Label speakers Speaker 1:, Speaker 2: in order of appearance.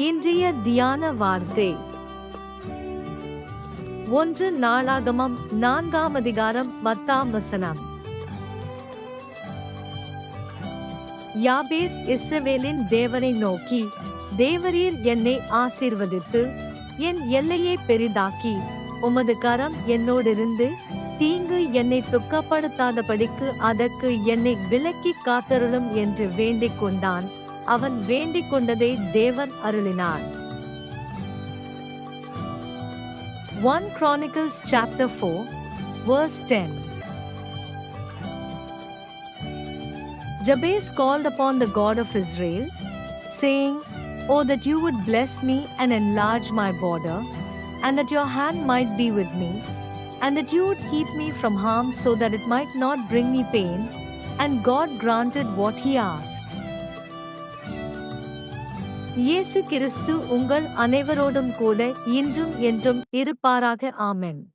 Speaker 1: இன்றைய தியான வார்த்தை. ஒன்று நாளாகமம் நான்காம் அதிகாரம் பத்தாம் வசனம். யாபேஸ் இஸ்ரவேலின் தேவனை நோக்கி தேவரீர் என்னை ஆசீர்வதித்து என் எல்லையை பெரிதாக்கி உமது கரம் என்னோடிருந்து தீங்கு என்னை துக்கப்படுத்தாதபடிக்கு அதற்கு என்னை விலக்கி காத்தருளும் என்று வேண்டிக் கொண்டான். அவன் வேண்டிக் கொண்டதை தேவன் அருளினார் 1 Chronicles chapter 4 verse 10 Jabez called upon the God of Israel saying Oh that you would bless me and enlarge my border and that your hand might be with me and that you would keep me from harm so that it might not bring me pain and God granted what he asked இயேசு கிறிஸ்து உங்கள் அனைவரோடும் கூட இன்றும் என்றும் இருப்பாராக ஆமென்.